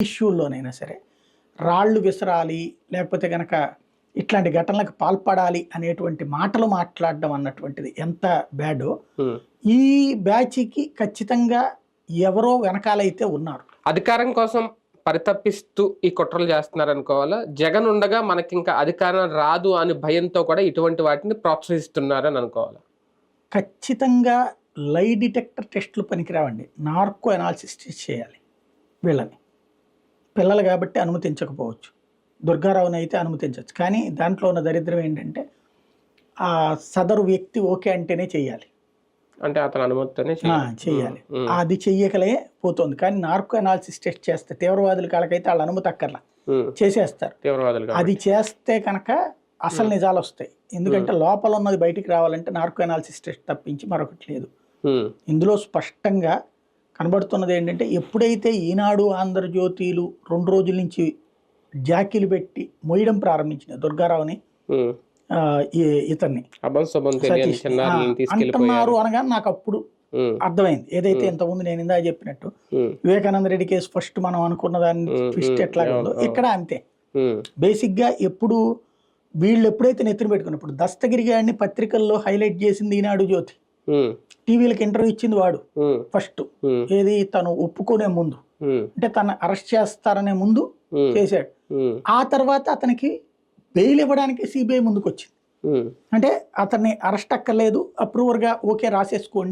ఇష్యూల్లోనైనా సరే రాళ్ళు విసరాలి లేకపోతే గనక ఇట్లాంటి ఘటనలకు పాల్పడాలి అనేటువంటి మాటలు మాట్లాడడం అన్నటువంటిది ఎంత బ్యాడో. ఈ బ్యాచ్కి ఖచ్చితంగా ఎవరో వెనకాలైతే ఉన్నారు. అధికారం కోసం పరితపిస్తూ ఈ కుట్రలు చేస్తున్నారు అనుకోవాలా జగన్ ఉండగా మనకి ఇంకా అధికారం రాదు అని భయంతో కూడా ఇటువంటి వాటిని ప్రోత్సహిస్తున్నారు అని అనుకోవాలా ఖచ్చితంగా లై డిటెక్టర్ టెస్టులు పనికిరావండి నార్కో అనాలిసిస్ చేయాలి వీళ్ళని. పిల్లలు కాబట్టి అనుమతించకపోవచ్చు. దుర్గారావుని అయితే అనుమతించవచ్చు. కానీ దాంట్లో ఉన్న దరిద్రం ఏంటంటే ఆ సదరు వ్యక్తి ఓకే అంటేనే చేయాలి అంటే అతని అనుమతితోనే ఆ, చేయాలి. అది చెయ్యకలే పోతుంది. కానీ నార్కో అనాలిసిస్ టెస్ట్ చేస్తే తీవ్రవాదుల కాళ్ళకైతే వాళ్ళ అనుమతి అక్కర్లా. చేసేస్తారు. తీవ్రవాదులు. అది చేస్తే కనుక అసలు నిజాలు వస్తాయి ఎందుకంటే లోపల ఉన్నది బయటికి రావాలంటే నార్కో అనాలిసిస్ టెస్ట్ తప్పించి మరొకటి లేదు. ఇందులో స్పష్టంగా కనబడుతున్నది ఏంటంటే ఎప్పుడైతే ఈనాడు ఆంధ్రజ్యోతిలు రెండు రోజుల నుంచి జాకీలు పెట్టి మొయ్యడం ప్రారంభించిన దుర్గారావుని ఇతన్ని అంటున్నారు అనగా నాకు అప్పుడు అర్థమైంది. ఏదైతే ఇంతకుముందు నేను ఇందా చెప్పినట్టు వివేకానంద రెడ్డి కేసు ఫస్ట్ మనం అనుకున్న దాన్ని ట్విస్ట్ ఉమ్, ఎట్లాగా ఉందో ఇక్కడ అంతే. ఉమ్, బేసిక్గా ఎప్పుడు వీళ్ళు ఎప్పుడైతే నెత్తిన పెట్టుకున్నప్పుడు దస్తగిరి గారిని పత్రికల్లో హైలైట్ చేసింది ఈనాడు జ్యోతి. టీవీలకు ఇంటర్వ్యూ ఇచ్చింది వాడు. ఫస్ట్ ఏది తను ఒప్పుకునే ముందు. అంటే తను అరెస్ట్ చేస్తారనే ముందు చేశాడు. ఆ తర్వాత అతనికి బెయిల్ ఇవ్వడానికి సిబిఐ ముందుకు వచ్చింది. అంటే అతన్ని అరెస్ట్ అక్కర్లేదు అప్రూవర్గా ఓకే రాసేసుకోండి